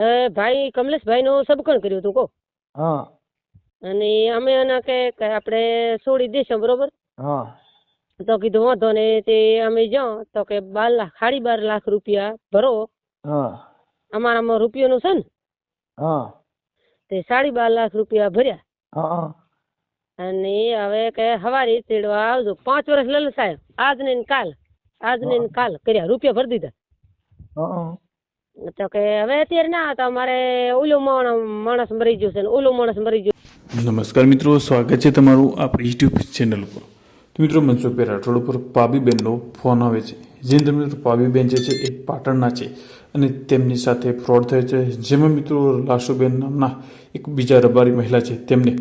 એ ભાઈ કમલેશભાઈ નું સબકણ કર્યું હતું કો હા. અને અમે એના કે આપણે છોડી દઈશું બરોબર? હા. તો કીધું વાંધો ને તે અમે જાઉં. તો કે બાર લાખ સાડી બાર લાખ રૂપિયા ભરો. હા. અમારામાં રૂપિયાનું છે ને? હા. તે સાડી બાર લાખ રૂપિયા ભર્યા. હા અને હવે કે હવારે તેડવા આવજો. પાંચ વર્ષ લલ સાહેબ આજ ને કાલ આજ ને કાલ કર્યા રૂપિયા ભરી દીધા. હા. તો કે હવે અત્યારે ના તો અમારે ઓલું માણસ મરી ગયું છે ઓલું માણસ મરી ગયું. નમસ્કાર મિત્રો, સ્વાગત છે તમારું આપણી યુટ્યુબ ચેનલ ઉપર. તો મિત્રો મનસુખભાઈ રાઠોડ ઉપર પાબીબેનનો ફોન આવે છે. જે અંદર મિત્રો, પાબીબેન જે છે, એ પાટણના છે અને તેમની સાથે ફ્રોડ થયો છે. જેમાં મિત્રો, લાશુબેન નામના એક બીજા રબારી મહિલા છે, તેમને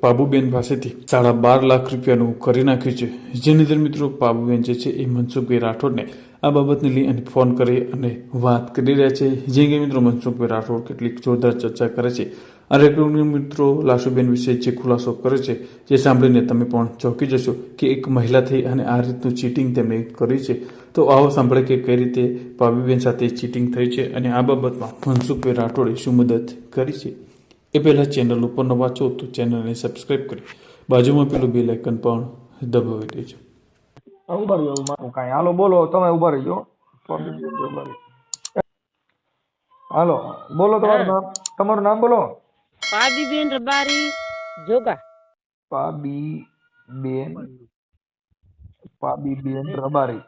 પાબુબેન પાસેથી સાડા બાર લાખ રૂપિયાનું કરી નાખ્યું છે. જેની અંદર મિત્રો પાબુબેન જે છે એ મનસુખભાઈ રાઠોડને આ બાબતને લઈ અને ફોન કરી અને વાત કરી રહ્યા છે. જે કે મિત્રો મનસુખભાઈ રાઠોડ કેટલીક જોરદાર ચર્ચા કરે છે. આ રેકોર્ડિંગ મિત્રો લાશુબેન વિશે જે ખુલાસો કરે છે જે સાંભળીને તમે પણ ચોંકી જશો કે એક મહિલા થઈ અને આ રીતનું ચીટિંગ તેમણે કરી છે. તો આવો સાંભળે કે કઈ રીતે પાબીબેન સાથે ચીટિંગ થઈ છે અને આ બાબતમાં મનસુખભાઈ રાઠોડે શું મદદ કરી છે. એ પહેલાં ચેનલ ઉપર ન વાંચો તો ચેનલને સબસ્ક્રાઈબ કરી બાજુમાં પેલું બેલ આઇકન પણ દબાવી દેજો. ઊભા રહ્યો મારું કાંઈ હાલો બોલો તમે ઊભા રહીજો. હાલો બોલો તમારું નામ? તમારું નામ બોલો? પાબીબેન રબારી જોગા. પાબી બેન પાબી બેન રબારી.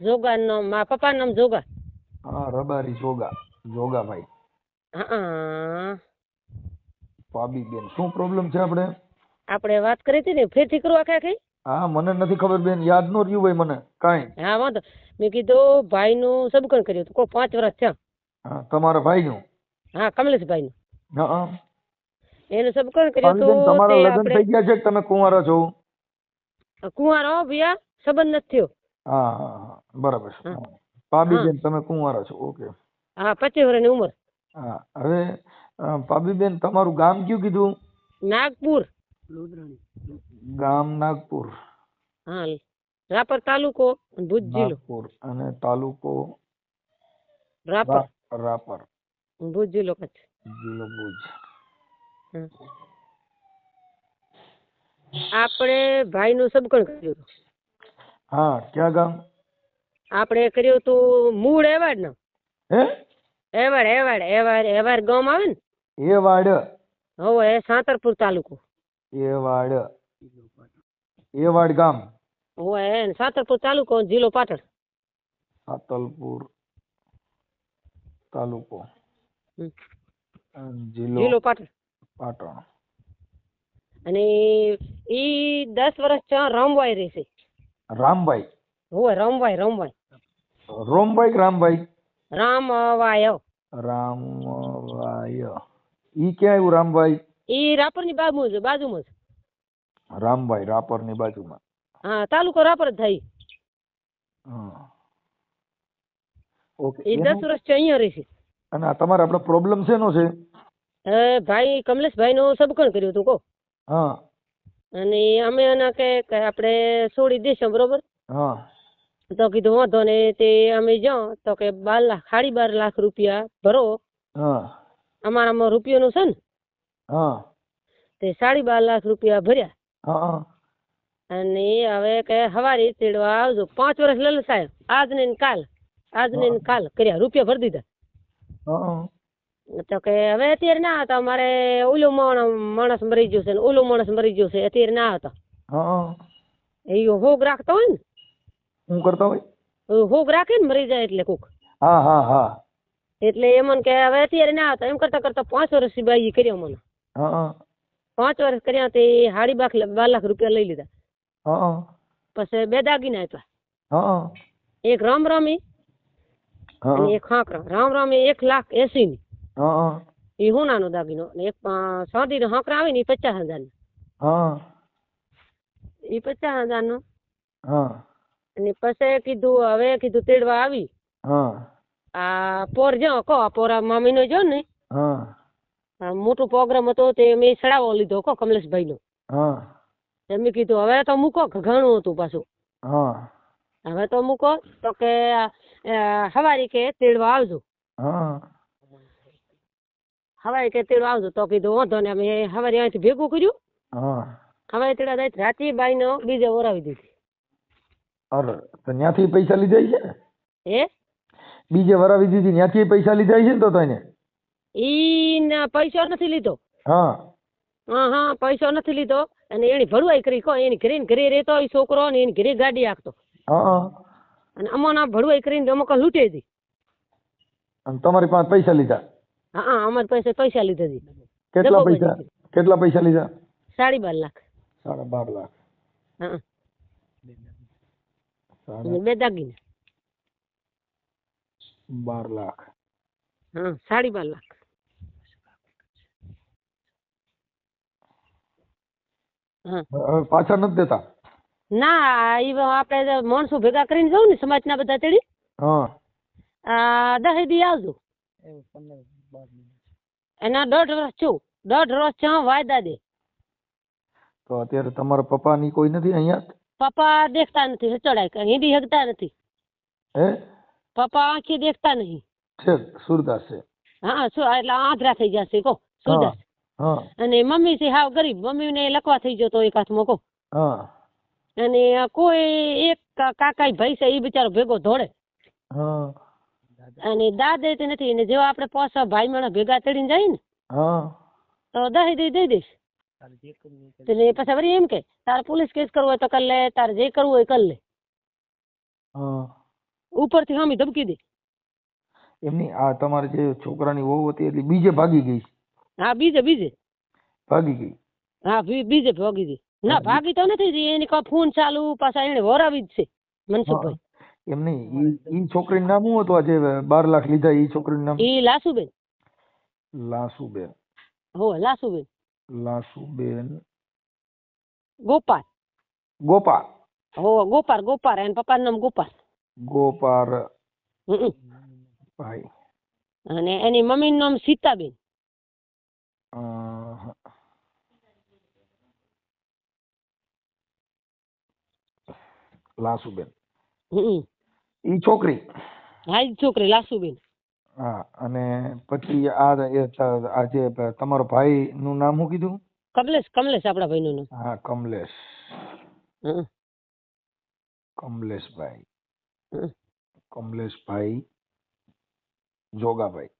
જોગા નામ મા પપ્પા નામ જોગા. હા રબારી જોગા. જોગાભાઈ હા પાબી બેન શું પ્રોબ્લેમ છે આપણે? આપણે વાત કરી હતી ને ફેરથી કરવા આખે આખી? હા મને નથી ખબર બેન યાદ નો રહ્યું ભાઈ મને કાંઈ. હા વાંધો. મેં કીધું ભાઈનું સબકણ કર્યું હતું. કોઈ પાંચ વર્ષ થયા. હા તમારા ભાઈનું? હા કમલેશભાઈનું. હા એનું સબકણ કર્યું હતું તમારા લગ્ન થઈ ગયા છે કે તમે કુંવારા છો? કુંવારો ભૈયા સંબંધ નથી થયો. હા હા હા. બરાબર છે. ભાભી બેન તમે કુંવારા છો. ઓકે. હા પચીસ વર્ષની ઉંમર. હા હવે પાબીબેન તમારું ગામ કયું કીધું? નાગપુર. ગામ નાગપુર. હા રાપર તાલુકો ભુજ જિલ્લો. નાગપુર અને તાલુકો રાપર. રાપર ભુજ જિલ્લો કચ્છ. જિલ્લો ભુજ. આપણે ભાઈ નું સબકણ કર્યું હા ક્યાં ગામ? આપણે કર્યું હતું મૂળ એવાડ ને હે? એવાડ એવાડ એવાડ એવાડ ગામ આવે ને? એ વાડ હવે એ સાંતરપુર તાલુકો. એ વાડ એ વાડ ગામ. હવે સાંતરપુર તાલુકો જિલ્લો પાટણ. સાતલપુર તાલુકો. જિલ્લો પાટણ. પાટણ. અને ઈ દસ વર્ષ ત્યાં રમવાય રહેશે. રામભાઈ હોય રામભાઈ રામભાઈ રોમભાઈ રામભાઈ રામવાય. રામવાય. ઈ ક્યાં આવ્યું રામભાઈ? ઈ રાપરની બાજુ જ બાજુમાં જ. રામભાઈ રાપરની બાજુમાં. હા તાલુકો રાપર જ થાય. ઓકે એ દસ વર્ષ છે અહીંયા રહેશે. અને આ તમારે આપણો પ્રોબ્લેમ શેનો છે? એ ભાઈ કમલેશભાઈ નું સબકણ કર્યું હતું કો હા. અને અમે એના કે કે આપણે છોડી દઈશું બરોબર? હા. તો કીધું વાંધો ને તે અમે જાઉં તો કે બાર લાખ સાડી બાર લાખ રૂપિયા ભરો. હા. અમારામાં રૂપિયાનું છે ને હા. તે સાડી બાર લાખ રૂપિયા ભર્યા. હા હા. અને હવે કે હવારે તેડવા આવજો. પાંચ વર્ષ લલ સાહેબ આજ ને કાલ આજ ને કાલ કર્યા રૂપિયા ભરી દીધા. તો કે હવે અત્યારે ના હતા અમારે ઓલો માણસ મરી ગયો છે ને ઓલો માણસ મરી ગયો છે અત્યારે ના હતા. હા એ હોગ રાખતા હોય ને શું કરતા હોય? હોગ રાખે ને મરી જાય એટલે કોક. હા હા હા. એટલે એમ કે હવે અત્યારે ના આવતા. એમ કરતા કરતા પાંચ વર્ષ બાઈ કર્યો મને. પાંચ વર્ષ કર્યા તે હાડી બાખ બાર લાખ રૂપિયા લઈ લીધા. પછી બે દાગીના આપ્યા. એક રામ રામી અને એક હાંકરા રામ રામી એક લાખ એસી ની. હા એ હોનાનો દાગીનો? એક સાંધી નો હાંકરા આવે ને એ પચાસ હજાર નો એ પચાસ હજાર નો અને પછી કીધું હવે કીધું તેડવા આવી. હા. આ પોર જો કો પોરા મામી નો જો ને હા. મોટો પ્રોગ્રામ હતો તે મેં સડાવો લીધો કો કમલેશભાઈ નો હા મેં કીધું હવે તો મૂકો ઘણું હતું પાછું. હા. હવે તો મૂકો તો કે હવારી કે તેડવા આવજો. હા. હવારી કે તેડવા આવજો તો કીધું વાંધો ને અમે હવારી અહીંથી ભેગું કર્યું. હા. હવારી તેડા જાય રાતે બાઈને બીજે ઓરાવી દીધી. અરે તો ત્યાંથી પૈસા લીધા છે? ને હે? બીજે વરાવી દીધી ત્યાંથી પૈસા લીધા છે ને તો તને ઈ પૈસો નથી લીધો. હા. હા હા પૈસો નથી લીધો. અને એની ભરવાઈ કરી કો એની ઘરે ઘરે રહેતો એ છોકરો ને એની ઘરે ગાડી આખતો હા અને અમોના ભરવાઈ કરીને અમુક લૂંટે હતી. અને તમારી પાસે પૈસા લીધા? હા હા અમારી પાસે પૈસા લીધા હતી કેટલા પૈસા? કેટલા પૈસા લીધા? સાડી બાર લાખ. સાડા બાર લાખ. હા બે દાગીને. બાર લાખ. હા સાડી બાર લાખ. હા. પાછા નથી દેતા? ના એ આપણે માણસો ભેગા કરીને જવું ને સમાજના બધા તેડી હા. દહે દી આવજો. એના દોઢ વર્ષ છું. દોઢ વર્ષ છે વાયદા દે. તો અત્યારે તમારા પપ્પાની કોઈ નથી અહીંયા? પપ્પા દેખતા નથી ચડાય હિન્દી હગતા નથી. હે? પપ્પા આંખે દેખતા નહીં. છે સુરદાસ છે. હા એટલે આંધળા થઈ જશે કો સુરદાસ અને મમ્મી છે હાવ ગરીબ મમ્મી ને લખવા થઈ ગયો તો એક હાથમાં કો અને કોઈ એક કાકા ભાઈ છે એ બિચારો ભેગો હા. અને દાદે તે નથી ને જેવા આપણે પાછા ભાઈ માણસ ભેગા ચડીને જાય ને તો દહી દઈ દઈ દઈશ. એટલે પછી વળી એમ કે તારે પોલીસ કેસ કરવો હોય તો કર લે તારે જે કરવું હોય કર લે. ઉપરથી હામી ધમકી દે. એમની આ તમારે જે છોકરાની વહુ હતી એટલે બીજે ભાગી ગઈ. હા બીજે બીજે. ભાગી ગઈ. હા બીજે ભાગી ગઈ. ના ભાગી તો નથી જી, એની કોઈ ફોન ચાલુ પાછા એને વરાવી જ છે મનસુખભાઈ. એમ નહીં ઈ છોકરીનું નામ શું હતું? આજે બાર લાખ લીધા ઈ છોકરીનું નામ? ઈ લાસુબેન. લાસુબેન. હો લાસુબેન. લાસુબેન. ગોપાલ. ગોપાલ. હો ગોપાલ ગોપાલ. એના પપ્પાનું નામ ગોપાલ. હમ. ભાઈ. અને એની મમ્મીનું નામ સીતાબેન. લાસુબેન. ઈ છોકરી. હા ઈ છોકરી લાસુબેન. હા અને પછી આ એ ત- જે તમારો ભાઈ નું નામ શું કીધું? કમલેશ કમલેશ આપણા ભાઈનું નામ. હા કમલેશ. કમલેશ કમલેશભાઈ. હમ. કમલેશભાઈ જોગાભાઈ.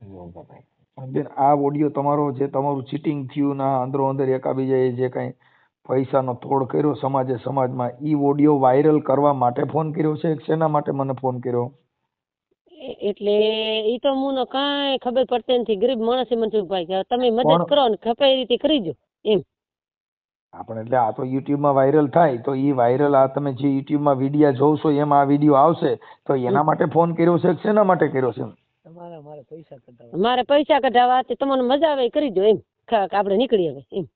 જોગાભાઈ. પણ બેન આ ઓડિયો તમારો જે તમારું ચીટિંગ થયું ના અંદરો અંદર એકાબીજાએ જે કઈ પૈસાનો તોડ કર્યો સમાજે સમાજમાં ઈ ઓડિયો વાયરલ કરવા માટે ફોન કર્યો છે શેના માટે મને ફોન કર્યો? એટલે ઈ તો મને કાંઈ ખબર પડતી નથી. ગરીબ માણસ છે ભાઈ તમે મદદ કરો ને ખપે એ રીતે કરીજો એમ. આપણે એટલે આ તો યુટ્યુબમાં વાયરલ થાય તો એ વાયરલ આ તમે જે યુટ્યુબમાં વિડીયા જોશો એમાં આ વીડિયો આવશે તો એના માટે ફોન કર્યો છે કે શેના માટે કર્યો છે મારે પૈસા કઢાવવા તે તમને મજા આવે એ કરીજો એમ. આપણે નીકળી હવે એમ.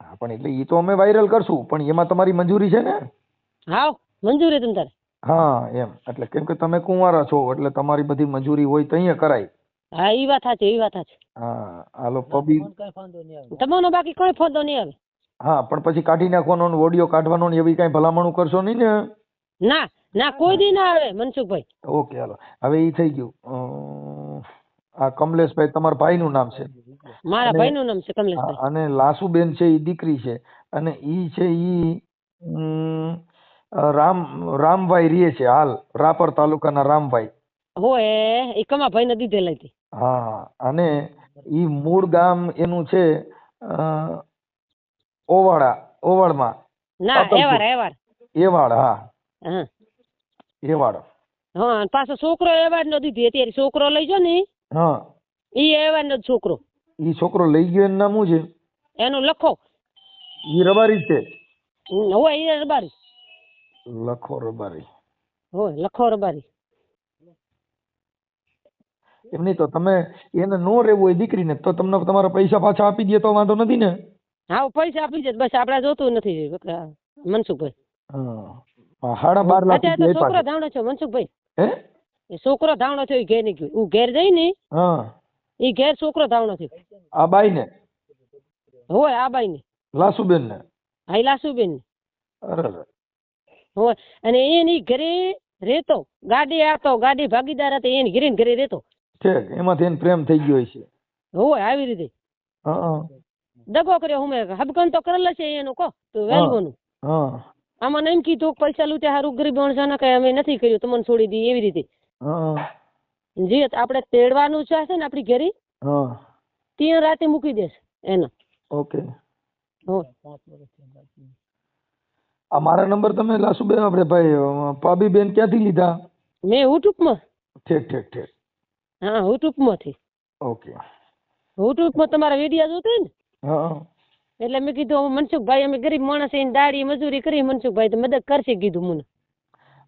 હા પણ એટલે એ તો અમે વાયરલ કરશું પણ એમાં તમારી મંજૂરી છે ને? હા મંજૂરી તમ તારે હા એમ. એટલે કેમ કે તમે કુંવારા છો એટલે તમારી બધી મંજૂરી હોય તો અહીંયા કરાય. હા એ વાત સાચી એ વાત સાચી. હા હાલો પબી તમારો બાકી કોઈ ફાયદો નહીં આવે. હા પણ પછી કાઢી નાખવાનો ને ઓડિયો કાઢવાનો ને એવી કાંઈ ભલામણું કરશો નહીં ને? ના ના કોઈ દી ના આવે મનસુખભાઈ. ઓકે હાલો. હવે એ થઈ ગયું. આ કમલેશભાઈ તમારા ભાઈનું નામ છે. મારા ભાઈનું નામ છે કમલેશભાઈ. અને લાસુબેન છે એ દીકરી છે. અને ઈ છે ઈ રામ રામભાઈ રીએ છે હાલ રાપર તાલુકાના રામભાઈ. હોય એ કમાભાઈ ને દીધેલા હતી હા અને ઈ મૂળ ગામ એનું છે અ, ઓવાડા ઓવાડમાં ના. એવાર એવાર એવાડ હા. એવાડ હા પાછો છોકરો એવાર નો દીધી. અત્યારે છોકરો લઈ જો ને હા. ઈ એવાર નો છોકરો. ઈ છોકરો લઈ ગયો એનું નામ શું છે? એનું લખો. ઈ રબારી છે? હોય ઈ રબારી. લખો રબારી. હોય લખો રબારી. એમ નહીં તો તમે એને નો રહેવું હોય દીકરીને તો તમને તમારા પૈસા પાછા આપી દે તો વાંધો નથી ને? હા પૈસા આપી દે બસ આપડા જોતું નથી મનસુખભાઈ. હા બાર લાખ અત્યારે તો છોકરો ધાવણો છે મનસુખભાઈ. હે? છોકરો ધાવણો થયો ઘેરની ગયો હું ઘેર જઈ ને હા. એ ઘેર છોકરો ધાવણો થયો આ બાઈ ને હોય આ બાઈ ને લાસુબેન ને હા લાસુબેન ને અરે. હોય અને એની ઘરે રહેતો. ગાડી આવતો ગાડી ભાગીદાર હતી એની ઘરે ઘરે રહેતો. ઠીક એમાંથી એને પ્રેમ થઈ ગયો છે હોય આવી રીતે. હા. દગો કર્યો હું મેં હબકન તો કરેલ છે એનું કહો તો વેલગોનું હા આમાં એમ કીધું કે પૈસા લૂટ્યા હારું ગરીબ માણસાને કઈ અમે નથી કર્યું તમને છોડી દઈએ એવી રીતે। હા જે આપણે તેડવાનું છે છે ને આપણી ઘેરી હા ત્યાં રાતે મૂકી દેશે એને. ઓકે. હો. આ મારા નંબર તમે લાસુબેન આપણે ભાઈ અ, પાબીબેન ક્યાંથી લીધા? મેં યુટ્યુબમાં. ઠીક ઠીક ઠીક હા યુટ્યુબમાંથી. ઓકે. યુટ્યુબમાં તમારા વીડિયો જોતા ને? હા. એટલે મેં કીધું મનસુખભાઈ અમે ગરીબ માણસ છીએ દાડી મજૂરી કરી મનસુખભાઈ તો મદદ કરશે કીધું મને.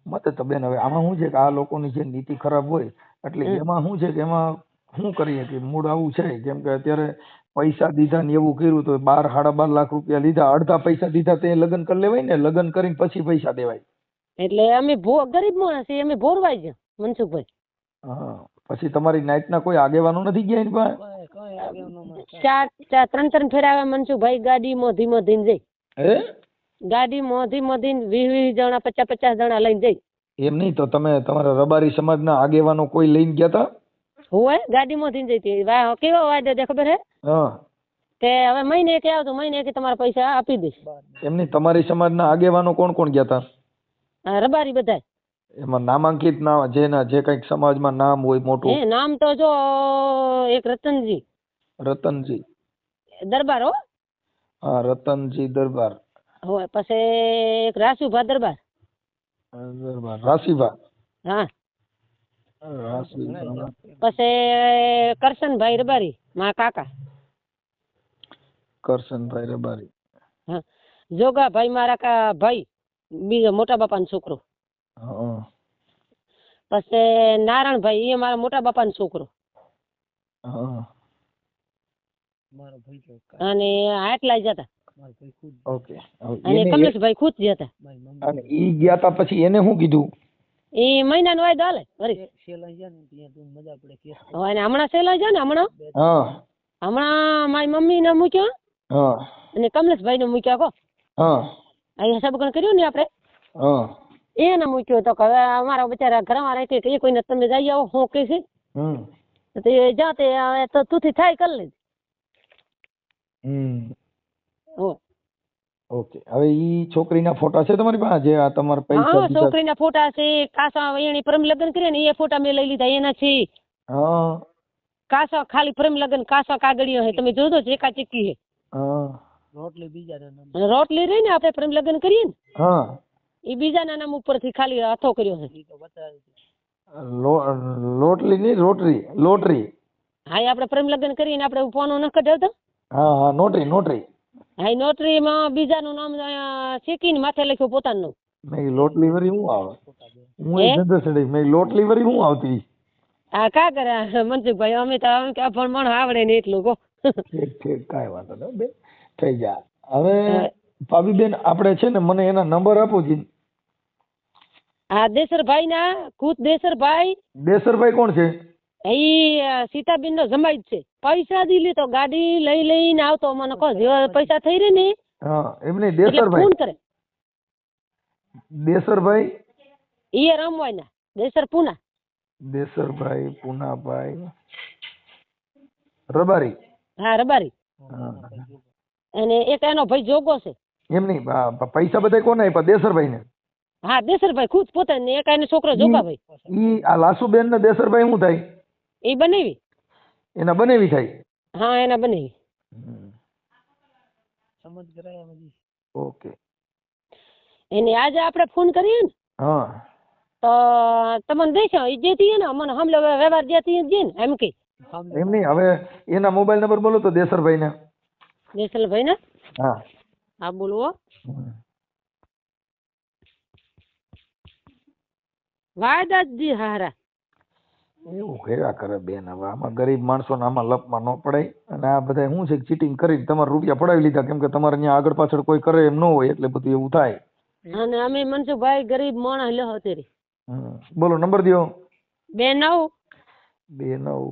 મદદ તો બેન હવે આમાં શું છે કે આ લોકોની જે નીતિ ખરાબ હોય એટલે એમાં શું છે કે એમાં શું કરીએ કે મૂળ આવું છે કેમ કે અત્યારે પૈસા દીધા ને એવું કર્યું તો બાર સાડા બાર લાખ રૂપિયા લીધા અડધા પૈસા દીધા તે લગ્ન કરી લેવાય ને લગ્ન કરીને પછી પૈસા દેવાય. એટલે અમે ગરીબ માણસ અમે ભોરવાય છે મનસુખભાઈ. હા પછી તમારી નાઈટના કોઈ આગેવાનો નથી ગયા એની પાસે? ચાર ચાર ત્રણ ત્રણ ફેરા મનસુખભાઈ ગાડી મોધી ધીને જઈ. હે? ગાડીમાં મોધી ધીને વીસ વીસ જણા પચાસ પચાસ જણા લઈને જઈ. એમ નહીં તો તમે તમારા રબારી સમાજના આગેવાનો કોઈ લઈને ગયા હતા હોય ગાડી ધીને જઈ હતી. વા- કેવો વાયદો છે ખબર હે? હવે મહિને કે આવતો મહિને કે તમારા પૈસા આપી દઈશ. એમની તમારી તમારી સમાજના આગેવાનો કોણ કોણ ગયા હતા રબારી બધા એમાં નામાંકિત ના જેના જે કંઈક સમાજમાં નામ હોય મોટું. નામ તો જો એક રતનજી. રતનજી. દરબાર હો? હા રતનજી દરબાર. હોય પછી એક રાસુભા દરબાર. દરબાર. રાસીભા હા. રાશીભા. પછી કરશનભાઈ રબારી મા કાકા. કરશનભાઈ રબારી. હા. જોગાભાઈ મારા કા ભાઈ બીજો મોટા બાપાનો છોકરો. પછી નારાયણભાઈ એ મારા મોટા બાપાનો છોકરો. હા. અને આટલા જતા ઓકે. હવે અને કમલેશભાઈ ખુદ જતા અને ઈ ગયા તા પછી એને શું કીધું? એ મહિનાનો વાયદો હાલે વળી હવે અને હમણાં સેલા જાય ને હમણાં? હા. હમણાં મારી મમ્મી ને મૂક્યો હા. અને કમલેશભાઈ ને મૂક્યા કો હા. અહીંયા સબકણ કર્યું ને આપણે? હા. એને મૂક્યો તો કે હવે અમારા બચારા ઘરમાં રહે કે એ કોઈને તમે જઈ આવો હું કે છે? હમ. તો એ જાતે તો તુંથી થાય કરી લેજે. હમ. હો ઓકે હવે ઈ છોકરીના ફોટા છે તમારી પાસે? જે આ તમારા પૈસા હા છોકરીના ફોટા છે. કાસા એની પ્રેમ લગ્ન કર્યા ને એ ફોટા મેં લઈ લીધા એના છે હા. કાસા ખાલી પ્રેમ લગ્ન કાસા કાગળિયો હે. તમે જોજો ચેકા ચીકી હે. હા. અને રોટલી રહી ને આપણે પ્રેમ લગ્ન કરીએ ને હા. એ બીજાના નામ ઉપરથી ખાલી હાથો કર્યો છે. લો- લોટલી નહીં રોટરી લોટરી. હા એ આપણે પ્રેમ લગ્ન કરીને આપણે ફોનો ન કઢાવતો હા હા નોટરી નોટરી. હા એ નોટરીમાં બીજાનું નામ અહીંયા શીખીને માથે લખ્યું પોતાનું. કીધું લોટલી વરી શું આવે? હું એ ચડી મેં લોટલી વરી શું આવતી? હા કા કરે? મનસુખભાઈ અમે તો અમે કે પણ મણ આવડે ને એટલું કો ઠીક ઠીક કાંઈ વાંધો નહીં બે થઈ જા હવે ભાભીબેન આપણે છે ને મને એના નંબર આપો જી. હા દેસરભાઈ ના ખુદ દેસરભાઈ. દેસરભાઈ કોણ છે? ઈ સીતાબેન નો જમાઈ જ છે. પૈસા દી લીધો ગાડી લઈ લઈને આવતો. મને કહો જેવા પૈસા થઈ રહે ને હા એમ નહીં એટલે દેસરભાઈ. ફોન કરે. દેસરભાઈ? ઈ રમવાય ના દેસર પુના. દેસરભાઈ પૂનાભાઈ. રબારી? હા રબારી. અને એક એનો ભાઈ જોગો છે. એમ નહીં આ પ- પૈસા બધા કોને આપ્યા? દેસરભાઈ ને હા દેસરભાઈ ખુદ પોતે ને એક એનો છોકરો જોગાભાઈ ઈ આ લાસુબેન ને દેસરભાઈ શું થાય? એ બનાવી? એના બનેવી થાય? હા એના બનાવી. ઓકે. એને આજે આપણે ફોન કરીએ ને હા. તો તમને દેશો એ જેતી ને મને હમલે વ્યવહાર જેતી જે ને એમ કે. એમ નહીં હવે એના મોબાઈલ નંબર બોલો તો દેસરભાઈ ને દેસલભાઈ ને હા હા. બોલવો હમ. વાયદા જ દી હારા. એવું કર્યા કરે બેન હવે. આમાં ગરીબ માણસો આમાં લપમાં ન પડાય. અને આ બધા શું છે ચીટિંગ કરીને તમારા રૂપિયા પડાવી લીધા કેમ કે તમારે અહીંયા આગળ પાછળ કોઈ કરે એમ ન હોય એટલે બધું એવું થાય. અને અમે મનસુખભાઈ ગરીબ માણસ લ્યો અત્યારે બોલો નંબર દો બે નવ. બે નવ.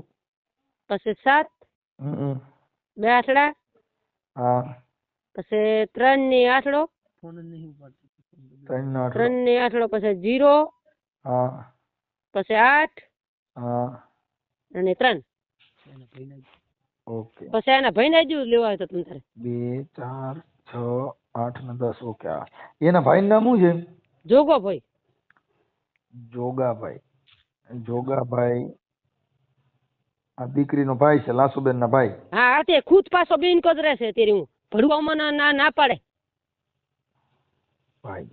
પછી સાત. બે આઠડા. હા. પછી ત્રણની આઠડો. ત્રણની આઠડો પછી જીરો. હા. પછી આઠ. હા. અને ત્રણ. ઓકે. પછી એના ભાઈને હજુ લેવા હોય તો તમે તારે. બે ચાર છ આઠ ને દસ. ઓકે હા એના ભાઈ નામ શું છે? જોગો ભાઈ જોગાભાઈ. જોગાભાઈ આ દીકરીનો ભાઈ છે લાસુબેન ના ભાઈ. હા આ તે ખુદ પાછો બેન કોદ રહેશે તેરી હું. ભણવામાં ના ના ના પાડે. ભાઈ.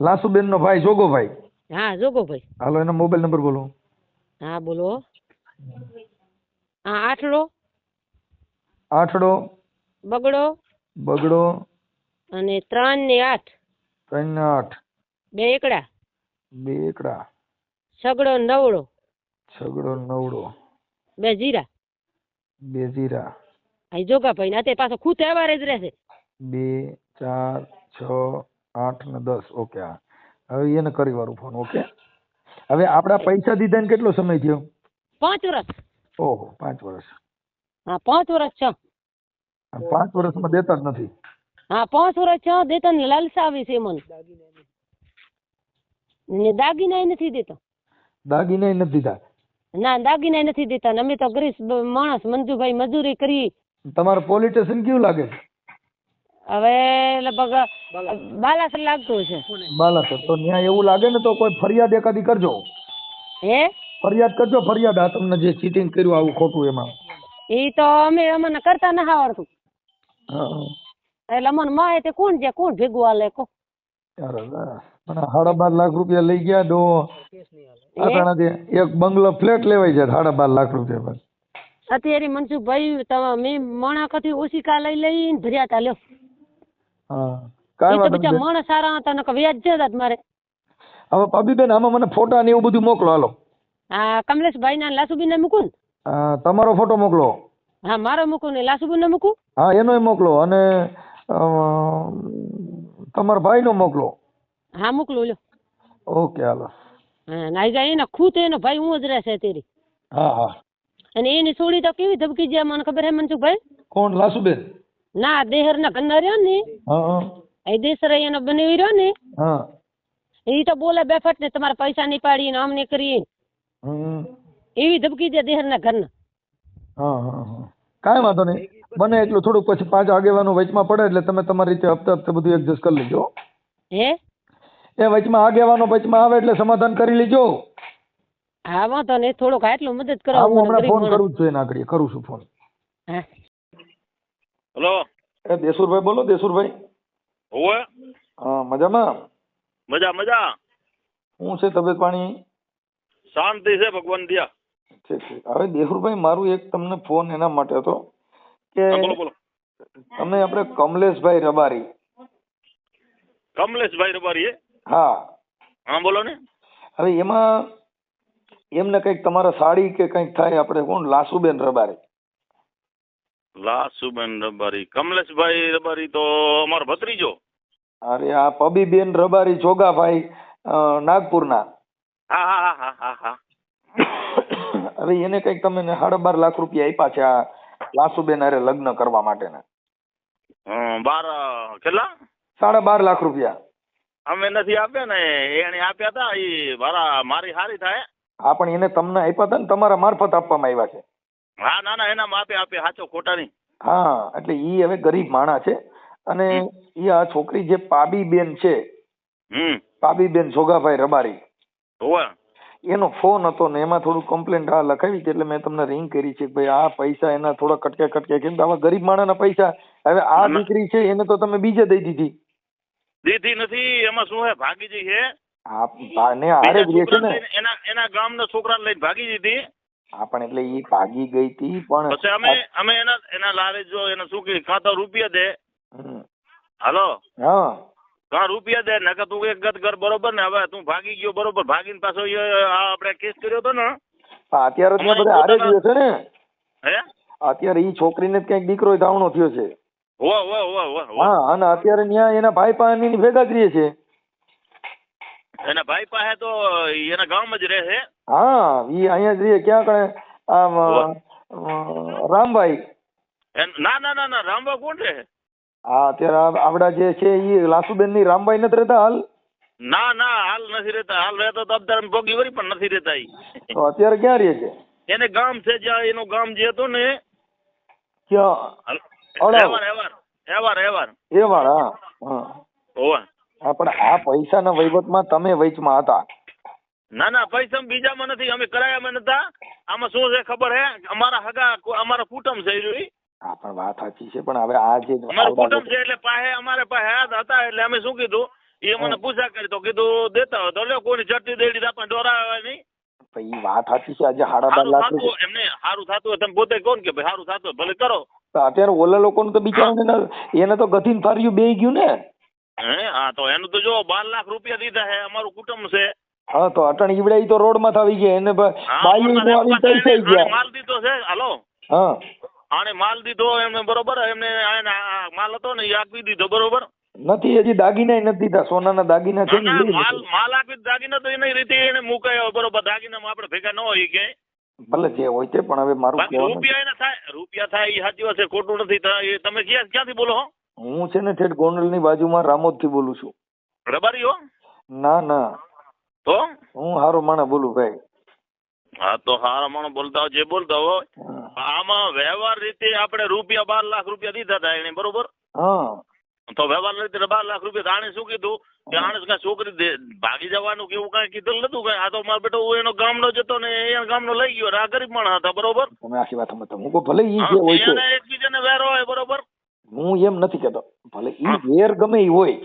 લાસુબેન નો ભાઈ જોગોભાઈ. હા જોગો ભાઈ. હાલો એનો મોબાઈલ નંબર બોલો. હા બોલો. હા આઠડો. આઠડો. બગડો. બગડો. અને ત્રણ ને આઠ. ત્રણ ને આઠ. બે એકડા. બે એકડા. સગડો નવડો. છગડો નવડો. બે જીરા. બે જીરા. અહીં જોગા ભાઈ ના તે પાછો ખુદ તહેવાર જ રહેશે. બે ચાર છ આઠ ને દસ. ઓકે હા. હવે એને કરી વાળું ફોન ઓકે હવે આપડા પૈસા દીધા ને કેટલો સમય થયો? પાંચ વર્ષ ઓહો પાંચ વર્ષ હા પાંચ વર્ષ છે. પાંચ વર્ષમાં દેતા જ નથી. હા પાંચ વર્ષ છે દેતા ને લાલસા આવી છે મને ને દાગીના નથી દેતો. દાગીના નથી દીધા. ના દાગીના નથી દેતા અમે તો ગરીબ માણસ મંજુભાઈ મજૂરી કરી. તમારે પોલીસ સ્ટેશન કેવું લાગે? છે હવે લગભગ બાલાસર લાગતું છે બાલાસર તો ત્યાં એવું લાગે ને તો કોઈ ફરિયાદ એકાદી કરજો. હે? ફરિયાદ કરજો ફરિયાદ આ તમને જે ચીટિંગ કર્યું આવું ખોટું એમાં. એ તો અમે અમને કરતા ના આવડતું. એટલે અમને માએ તે કોણ છે? કોણ ભેગું હાલે કો? સાડા બાર લાખ રૂપિયા લઈ ગયા ડો આટાણાથી એક બંગલો ફ્લેટ લેવાય છે સાડા બાર લાખ રૂપિયા પર. અત્યારે મનસુખભાઈ તમે મેં ઓછી કા લઈ લઈને ભર્યા તા લ્યો. હા. કાંઈ વાંધો નહીં. માણસ સારા હતા નકર વ્યાજ છે જ મારે. હવે પાબીબેન આમાં મને ફોટા ને એવું બધું મોકલો હાલો. હા કમલેશભાઈ ના લાસુબીન ને? મૂકું તમારો ફોટો મોકલો. હા મારો મૂકું ને લાસુબીન ને મૂકું? હા એનોય મોકલો અને તમારા ભાઈનો મોકલો. હા મોકલું લ્યો. Okay hello. હા નાઈ જાય એના ખુદ એનો ભાઈ હું જ રહેશે તેરી હા હા. અને એની છોડી તો કેવી ધબકી જાય મને ખબર હે મનસુખભાઈ? કોણ? લાસુબેન? ના દેહર ના ઘરના રહ્યો ને એ. દેસરા એનો બનાવી રહ્યો ને. એ તો બોલે બેફટ ને તમારા પૈસા નહીં પાડી ને અમને નહીં કરી એવી ધબકી દે દેહર ના ઘરના કાંઈ વાંધો નહીં. બને એટલું થોડુંક પછી પાંચ આગેવાનો વચમાં પડે એટલે તમે તમારી રીતે હપ્તે હપ્તે બધું એડજસ્ટ કરી લેજો હે. એ વચમાં આગેવાનો વચમાં આવે એટલે સમાધાન કરી લેજો. હા વાંધો નહીં. થોડુંક આટલું મદદ કરો હું હમણાં ફોન કરું છું એના આગળ કરું છું ફોન હા. હલો. એ દેસુરભાઈ બોલો દેસુરભાઈ. હોવે. હા મજામાં? મજા મજા. હું છે તબિયત પાણી? શાંતિ છે ભગવાન દિયા. ઠીક ઠીક. હવે દેસુરભાઈ મારું એક તમને ફોન એના માટે હતો કે બોલો બોલો. તમે આપણે કમલેશભાઈ રબારી. કમલેશભાઈ રબારી હા. હા બોલો ને. હવે એમાં એમને કંઈક તમારા સાડી કે કંઈક થાય આપણે કોણ? લાસુબેન રબારી. લાસુબેન રબારી. કમલેશભાઈ રબારી તો અમારો ભત્રીજો. અરે આ પબીબેન રબારી જોગાભાઈ નાગપુરના. હા હા હા હા હા હવે એને કંઈક તમે સાડા બાર લાખ રૂપિયા આપ્યા છે આ લાસુબેન અરે લગ્ન કરવા માટેના. હમ, બાર કેટલા? સાડા બાર લાખ રૂપિયા. અમે નથી આપ્યા ને એને આપ્યા હતા એ મારા મારી હારી થાય. હા પણ એને તમને આપ્યા હતા ને તમારા મારફત આપવામાં આવ્યા છે. હા ના ના એના માપે આપે સાચો ખોટા નહીં હા એટલે ઈ હવે ગરીબ માણા છે. અને ઈ આ છોકરી જે પાબીબેન છે હમ. પાબીબેન જોગાભાઈ રબારી હોવે. એનો ફોન હતો ને એમાં થોડું કમ્પ્લેન્ટ આ લખાવી હતી એટલે મેં તમને રિંગ કરી છે કે ભાઈ આ પૈસા એના થોડા કટકે કટકે કેમ કે આવા ગરીબ માણસના પૈસા. હવે આ દીકરી છે એને તો તમે બીજે દઈ દીધી. દીધી નથી એમાં શું હે ભાગીજી છે આ ને હારે જ છે ને. એના એના ગામના છોકરાને લઈને ભાગી દીધી. હા પણ એટલે ઈ ભાગી ગઈ હતી પણ પછી અમે અમે એના એના લારે જો એને શું કે કાં તો રૂપિયા દે. હાલો? હા. કાં રૂપિયા દે નકર તું એક ગત કર બરોબર ને હવે તું ભાગી ગયો બરોબર. ભાગીને પાછો આ આપણે કેસ કર્યો હતો ને? અત્યારે ત્યાં બધા હારે ગયો છે ને? હે? અત્યારે ઈ છોકરીને જ ક્યાંક દીકરો ધાવણો થયો છે. હો અને અત્યારે ત્યાં એના ભાઈ પાસે ભેગા જ રહે છે. એના ભાઈ પાસે તો એના ગામમાં જ રહે છે. હા ઈ અહીંયા જ રહે ક્યાં કણે? આમ રામભાઈ. ના ના ના ના રામભાઈ કોણ રહે? હા અત્યારે આપડા જે છે ઈ લાસુબેનની રામભાઈ નથી રહેતા હાલ? ના ના હાલ નથી રહેતા. હાલ રહેતો તો અબદાર ભોગી વરી પણ નથી રહેતા ઈ. તો અત્યારે ક્યાં રહે છે? એને ગામ છે જ્યાં એનું ગામ જે હતું ને ક્યાં? એવાર એવાર એવાર એવાર એવાર હા એ હા. હોવા. હા પણ આ પૈસાના વહીવટમાં તમે વચમાં હતા. ના ના પૈસા બીજામાં નથી અમે કરાયામાં નતા. આમાં શું છે ખબર હે? અમારા હગા અમારા કુટુંબ છે જોઈ હા પણ વાત સાચી છે પણ હવે આ જે અમારા કુટુંબ છે એટલે પાસે અમારે પાસે હાથ હતા એટલે અમે શું કીધું? એ મને પૂછા કરી તો કીધું દેતા હોય તો લ્યો કોઈ ચટણી દેડી તો આપણે ડોરાવે નહીં. ભાઈ વાત સાચી છે આજે સાડા બાર લાખ થતું હોય એમને સારું થતું હોય તમે પોતે કોણ કે ભાઈ સારું થતું ભલે કરો. અત્યારે ઓલા લોકોનું તો બિચારાને એને તો ગધીન ફાર્યું બે ગયું ને. હે? હા તો એનું તો જો બાર લાખ રૂપિયા દીધા છે અમારું કુટુંબ છે. હા તો અટણ ઈવડે ઈ તો રોડમાં આવી ગયા એને બાયું નો આવી તઈ થઈ ગયા. માલ દીધો છે? હાલો? હા. આને માલ દીધો એમને બરોબર એમને આને માલ હતો ને એ આપી દીધો બરોબર? નથી હજી દાગીના નથી દીધા સોનાના દાગીના છે ના, માલ માલ આપી દાગીના તો એની રીતે એને મુકાયો બરોબર દાગીનામાં આપણે ભેગા ન હોય કે. ભલે જે હોય તે પણ હવે મારું રૂપિયા એના થાય રૂપિયા થાય એ સાચી વાત છે ખોટું નથી થાય તમે ક્યાં ક્યાંથી બોલો હો? હું છે ને ઠેઠ ગોંડલની બાજુમાં રામોદથી બોલું છું. રબારી હો? ના ના. તો? હું હારો માણા બોલું ભાઈ. હા તો હારા માણો બોલતા હોય જે બોલતા હોય. આમાં વ્યવહાર રીતે આપણે રૂપિયા બાર લાખ રૂપિયા દીધા હતા એને બરોબર? હા. તો વ્યવહાર રીતે બાર લાખ રૂપિયા આણે શું કીધું? કે આણે કઈ છોકરી ભાગી જવાનું કેવું કઈ કીધું નતું કઈ? આ તો મારો બેટો એનો ગામનો જતો ને એ ગામનો લઈ ગયો આ ગરીબ માણસ હતા બરોબર? તમે આખી વાત સમજતા. હું ભલે ઈ જે હોય છે એને એકબીજાને વેરો હોય બરોબર? હું એમ નથી કહેતો ભલે એ વેર ગમે એ હોય.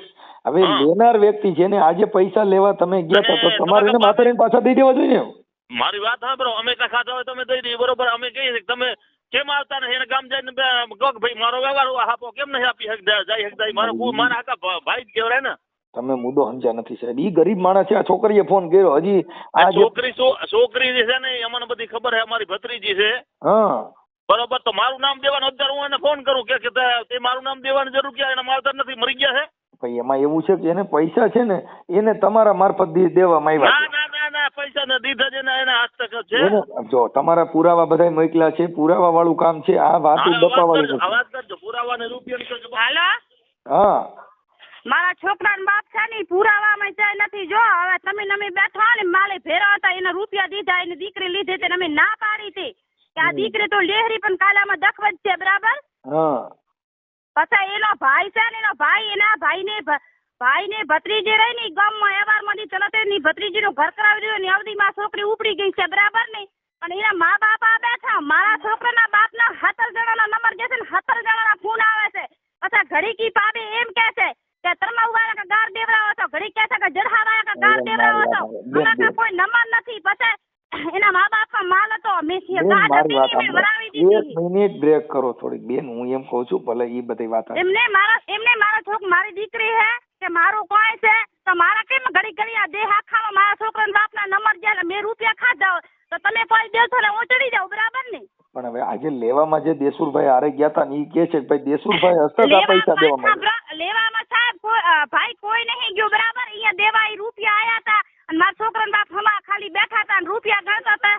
હવે લેનાર વ્યક્તિ જેને આજે પૈસા લેવા તમે ગયા હતા તો તમારે એને માથે રહીને પાછા દઈ દેવા જોઈએ મારી વાત સાંભળો. અમે કાંઈ ખાતા હોય તમે દઈ દઈએ. બરોબર? અમે કહીએ કે તમે કેમ આવતા નથી? એને ગામ જઈને કહો ભાઈ મારો વ્યવહાર આપો કેમ નહીં આપી શકતા? જઈ શકતા મારો મારા આખા ભાઈ જ કહેવાય ને. તમે મુદ્દો સમજ્યા નથી સાહેબ. ઈ ગરીબ માણસ છે. આ છોકરીએ ફોન કર્યો. હજી આ છોકરી છોકરી જે છે ને એ અમને બધી ખબર છે. અમારી ભત્રીજી છે. હા. બરોબર તો મારું નામ દેવાનું અત્યારે હું એને ફોન કરું કે કે તે- મારું નામ દેવાની જરૂર ક્યાં? એના માવતર નથી મરી ગયા છે? ભાઈ એમાં એવું છે કે એને પૈસા છે ને એને તમારા મારફત દેવા દેવામાં આવ્યા ના ના ના પૈસા ને દીધા છે ને એના હસ્તક છે. છે જો તમારા પુરાવા બધા મોકલ્યા છે પુરાવા વાળું કામ છે આ વાત અવાજ વાળી નથી. કરજો પુરાવા ને રૂપિયા. હાલો? હા. મારા છોકરાના બાપ છે ને પુરાવામાં જાય નથી જો હવે તમે નમે બેઠા ને માલે ભેરા હતા એને રૂપિયા દીધા એની દીકરી લીધી તે અમે ના પાડી હતી. કે આ દીકરી તો લેહરી પણ કાલામાં દખવત છે બરાબર? હા. પછી એનો ભાઈ છે ને એનો ભાઈ એના ભાઈને ભાઈને ભત્રીજી રહી ને ગામમાં વ્યવહારમાંથી તરત જ એની ભત્રીજીનું ઘર કરાવી દીધું ને અવધીમાં છોકરી ઉપડી ગઈ છે બરાબર ને? પણ એના મા બાપ આ બેઠા મારા છોકરાના બાપના સત્તર જણાના નંબર જે છે ને સત્તર જણાના ફોન આવે છે. પછી ઘડી કી પાબે એમ કે છે કે તરમા વાળા કે ગાર દેવરાવો તો ઘડી કે છે કે જડહા વાળા કે ગાર દેવરાવો તો અમારા કોઈ નંબર નથી. પછી એના મા બાપ માલ હતો. મેં મારી વાત હતી ને મેં વરાવી સાંભળો. એક મિનિટ બ્રેક કરો થોડીક. બેન હું એમ કહું છું ભલે એ બધી વાત એમને મારા એમને મારા છોક મારી દીકરી હે કે મારું કોઈ છે તો મારા કેમ ઘડી ઘડી આ દેહ આખામાં મારા છોકરાના બાપના નંબર એટલે મેં રૂપિયા ખાધા તો તમે કોઈ દેશો ને હું ચડી જાઉં બરાબર ને? પણ હવે આજે લેવામાં જે દેસુરભાઈ હારે ગયા હતા ને એ કે છે ભાઈ દેસુરભાઈ હસ્તક આ પૈસા દેવામાં આવ્યા. સાંભળો, લેવામાં સાહેબ કોઈ અ, ભાઈ કોઈ નહીં ગયું બરાબર અહીંયા દેવા ઈ રૂપિયા આયા હતા અને મારા છોકરાના બાપ હમા ખાલી બેઠા હતા અને રૂપિયા ગણતા હતા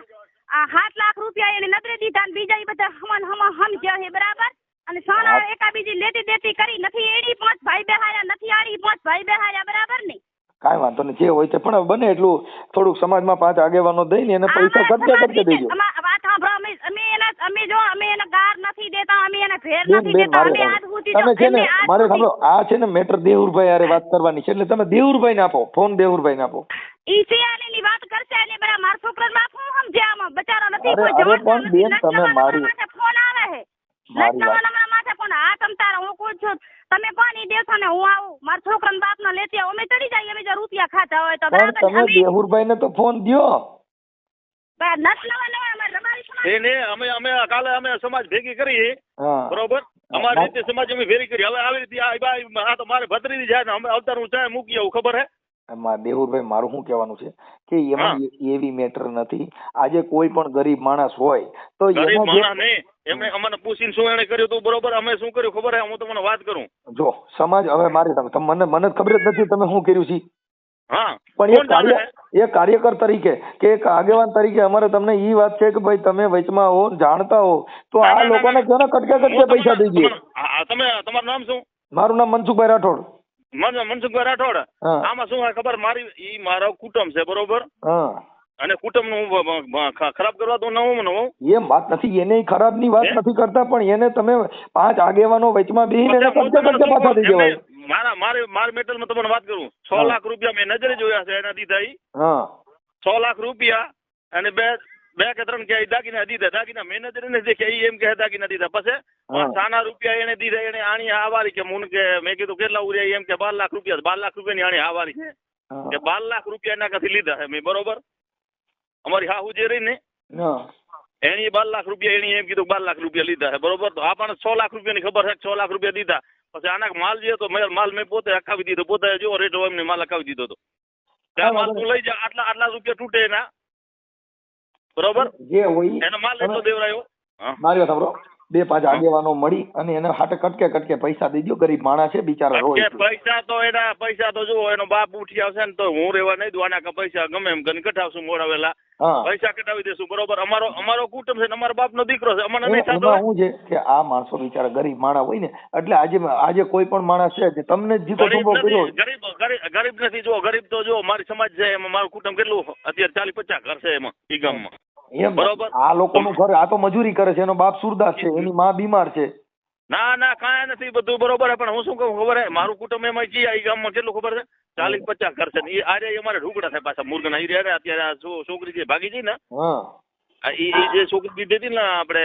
આ સાત લાખ રૂપિયા એને નજરે દીધા અને બીજા ઈ બધા હમણ હમા સમજ્યા છે બરાબર અને સોના હા. એકાબીજી લેતી દેતી કરી નથી એડી પાંચ ભાઈ બેહાયા નથી આડી પાંચ ભાઈ બેહાયા બરાબર ને કાંઈ વાંધો નહીં જે હોય તે. પણ બને એટલું થોડુંક સમાજમાં પાંચ આગેવાનો દઈને એને પૈસા ખર્ચા ખર્ચા દેજો. વાત સાંભળો અમે અમે એને અમે જો અમે એને ગાર નથી દેતા અમે એને ભેર નથી દેતા અમે આજ સુધી તમે છે ને મારે સાંભળો આ છે ને મેટર દેવુરભાઈ હારે વાત કરવાની છે એટલે તમે દેવુરભાઈ ને આપો ફોન દેવુરભાઈ ને આપો. ઈ સિયાણીની વાત કરશે એટલે બરા મારા સમજે આમાં? બચારો નથી કોઈ પણ બેન, તમે મારી- ફોન આવે છે. મારી વાત- માથે ફોન આ તમ તારા હું કહું તમે કોણ ઈ ને હું આવું. મારા છોકરાના બાપનો લેતી આવું. અમે ચડી જઈએ અમે જો રૂપિયા ખાતા હોય તો પણ બરાબર તમે અમે ને તો ફોન દ્યો. બા, નથ નવા નવા અમારે રબારી સમાજ એ ને અમે અમે કાલે અમે સમાજ ભેગી કરી હા. બરોબર? અમારી રીતે સમાજ અમે ભેગી કરી. હવે આવી રીતે આ ભાઈ આ તો મારે ભત્રીજી જાય ને અમે અવતાર હું ચાય મૂકી આવું ખબર હે? એમાં દેહુરભાઈ મારું શું કહેવાનું છે? કે એમાં એવી મેટર નથી. આજે કોઈ પણ ગરીબ માણસ હોય તો ગરીબ એના જે માણસ નહીં. એમને અમને પૂછીને શું એને કર્યું તું? બરોબર અમે શું કર્યું? ખબર હે? હું તમને વાત કરું. જો સમાજ હવે મારી તમે મને મને ખબર જ નથી તમે શું કર્યું છે. હા પણ એ એક કાર્ય એ કાર્યકર તરીકે કે એક આગેવાન તરીકે અમારે તમને ઈ વાત છે કે ભાઈ તમે વચમાં હો જાણતા હો તો આ લોકોને ના. કહો ને કટકે કટકે પૈસા દઈ દઈએ? તમે તમારું નામ શું? મારું નામ મનસુખભાઈ રાઠોડ. મન- મનસુખભાઈ રાઠોડ? આમાં શું ખબર? મારી ઈ મારો કુટુંબ છે બરોબર? હા. અને કુટુંબનું બ- બ- બ- ખ- ખરાબ કરવા તો નવું નવું. એમ વાત નથી એને ખરાબની વાત નથી કરતા પણ એને તમે પાંચ આગેવાનો વચમાં બેહીને એને હું કબજે પાછા થઈ જવાય. મારા મારી મારી મેટલમાં તમને વાત કરું. છ લાખ રૂપિયા મેં નજરે જોયા છે એના દીધા હા. છ લાખ રૂપિયા અને બે બે કે ત્રણ કે દાગીના દીધા દાગીના મેનેજર ને જે કે એમ કે દાગીના દીધા પછી સાના રૂપિયા એને દીધા એને આણી આવારી કે મુન કે મેં કીધું કેટલા ઉર્યા એમ કે બાર લાખ રૂપિયા બાર લાખ રૂપિયા ની આણી આવારી છે. કે બાર લાખ રૂપિયા એના કાથી લીધા છે મેં બરોબર? અમારી હાહુ જે રહી ને? એની બાર લાખ રૂપિયા એની એમ કીધું બાર લાખ રૂપિયા લીધા છે બરોબર? તો આપણને છ લાખ રૂપિયાની ખબર છે છ લાખ રૂપિયા દીધા. પછી આના માલ જે હતો મેં માલ મેં પોતે અખાવી દીધો પોતે જો રેટ હોય એમને માલ અખાવી દીધો હતો. ત્યાં માલ તું લઈ જા આટલા આટલા રૂપિયા તૂટે એના. બરોબર? જે હોય એનો માલ એટલો દેવરાયો. હા. મારી વાત સાંભળો બે પાંચ આગેવાનો મળી અને એને હાટે કટકે કટકે પૈસા દીધો ગરીબ માણસ છે બિચારા રોય પૈસા તો એના પૈસા તો જુઓ એનો બાપ ઉઠી આવશે ને તો હું રેવા નહીં દઉં આના પૈસા ગમે એમ કરીને કઢાવશું મોડાવેલા પૈસા કઢાવી દેશું બરોબર? અમારો અમારો કુટુંબ છે ને બાપ બાપનો દીકરો છે અમને નહીં થતો. શું છે કે આ માણસો બિચારા ગરીબ માણસ હોય ને એટલે આજે આજે કોઈ પણ માણસ છે જે તમને જીતો ગરીબ કર્યો નથી ગરીબ ગરીબ નથી જો ગરીબ તો જો મારી સમાજ છે એમાં મારું કુટુંબ કેટલું અત્યારે ચાલીસ પચાસ ઘર છે એમાં ઈ ગામમાં. બરોબર. આ લોકોનું ઘર આ તો મજૂરી કરે છે એનો બાપ સુરદાસ છે એની માં બીમાર છે. ના ના કાંઈ નથી બધું બરોબર પણ હું શું કહું ખબર હે મારું કુટુંબ એમાં જી આ ગામમાં કેટલું ખબર છે? ચાલીસ પચાસ ઘર છે ને આજે અમારે ઢુકડા થાય પાછા મુર્ગના ઈ રે અત્યારે આ છોકરી જે ભાગી ગઈ ને એ જે છોકરી દીધી હતી ને આપણે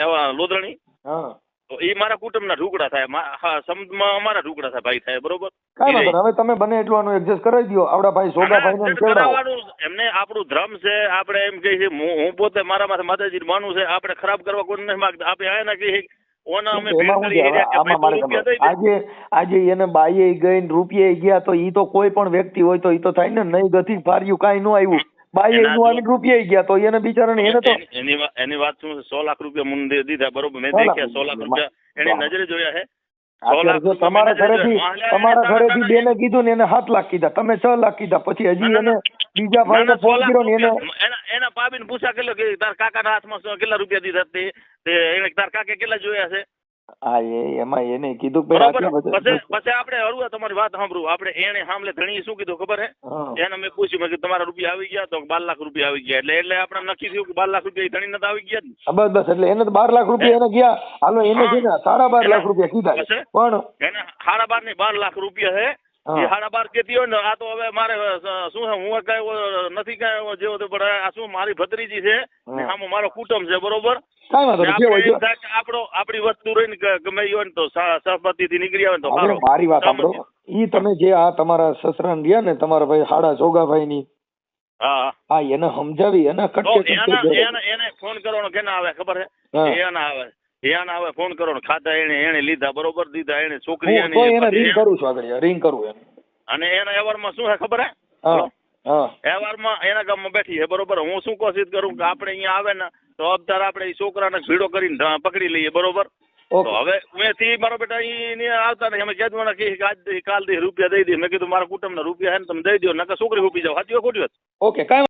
આ તો ઈ મારા કુટુંબના ઢુકડા થાય. હા સમજમાં અમારા ઢુકડા થાય ભાઈ થાય બરોબર? કાંઈ વાંધો હવે તમે બને એટલું આનું એડજસ્ટ કરાવી દો આપડા ભાઈ સોગા ભાઈ ના, એમને આપણું ધર્મ છે આપણે એમ કહીએ છે હું પોતે મારા માથે માતાજી માનું છે આપણે ખરાબ કરવા કોઈ નથી માંગતા. આપણે આયા કહીએ ઓના અમે ભેળ એમાં શું કરી છે હવે રહ્યા કે આમાં મારે ભાઈ તું રૂપિયા દઈ દે. આજે આજે એને બાઈએ ગઈ ને રૂપિયે ગયા તો ઈ તો કોઈ પણ વ્યક્તિ હોય તો ઈ તો થાય ને નહીં ગતિ ફાર્યું કાંઈ ન આવ્યું. બાઈએ એના નું આવીને ગયા તો એને બિચારાને એને તો એની- એની વાત- એની વાત શું સો લાખ રૂપિયા મને દીધા બરોબર? મેં દેખ્યા સો લાખ રૂપિયા. રૂપિયા. નજરે જોયા છે સો અત્યારે લાખ જો તમારા ઘરેથી તમારા ઘરેથી બેને કીધું ને એને સાત લાખ કીધા. તમે છ લાખ કીધા. પછી હજી એને બીજા ભાઈને ફોન કર્યો ને એને. એના ભાભીને પૂછા કેટલો કે તાર કાકાના હાથમાં કેટલા રૂપિયા દીધા તે એને તાર કાકે કેટલા જોયા છે? હા એ એમાં એને કીધું કે પછી પછી આપણે હળવા તમારી વાત સાંભળું. આપણે એને સાંભળે ધણી શું કીધું ખબર હે? એને મેં પૂછ્યું કે તમારા રૂપિયા આવી ગયા તો બાર લાખ રૂપિયા આવી ગયા. એટલે એટલે આપણે નક્કી થયું કે બાર લાખ રૂપિયા ધણી નતા આવી ગયા બસ બસ એટલે એને તો બાર લાખ રૂપિયા એને ગયા. હાલો એને છે ને સાડા બાર લાખ રૂપિયા કીધા. પણ એને સાડા બાર ને બાર લાખ રૂપિયા હા. એ હાડા બાર કેતી હોય ને આ તો હવે મારે શું છે હું કઈ નથી કઈ જેવો તો પણ આ શું મારી ભત્રીજી છે આમાં મારો કુટુંબ છે બરોબર? આપડો આપણી વસ્તુ રહીને ગમે હોય ને તો સહપતિ થી નીકળી આવે તો મારી વાત સાંભળો. ઈ તમે જે આ તમારા સસરાન રહ્યા ને તમારા ભાઈ હાડા જોગાભાઈ ની હા એને સમજાવી એને તો કટકે એના ફોન કરવાનો કેના આવે ખબર. છે? એના આવે. એને આવે ફોન કરવાનો ખાતા એને એને લીધા બરોબર દીધા એને છોકરી હું તો એને રિંગ કરું છું આગળ રિંગ કરું એને. અને એના વ્યવહારમાં શું છે ખબર હે? હા એના ગામમાં બેઠી છે બરોબર. હું શું કોશિશ કરું કે આપણે અહીંયા આવે ને તો અબધાર આપણે એ છોકરાને ભીડો કરીને પકડી લઈએ બરોબર? હવે મેથી મારો બેટા અહીં આવતા નહીં. અમે કહેતું મને કે આજ કાલ દી રૂપિયા દઈ દે. મેં કીધું મારા કુટુંબના રૂપિયા હે ને તમે દઈ દો નકર છોકરી ઊભી જાવ સાચી ખોટી વાત? ઓકે કાંઈ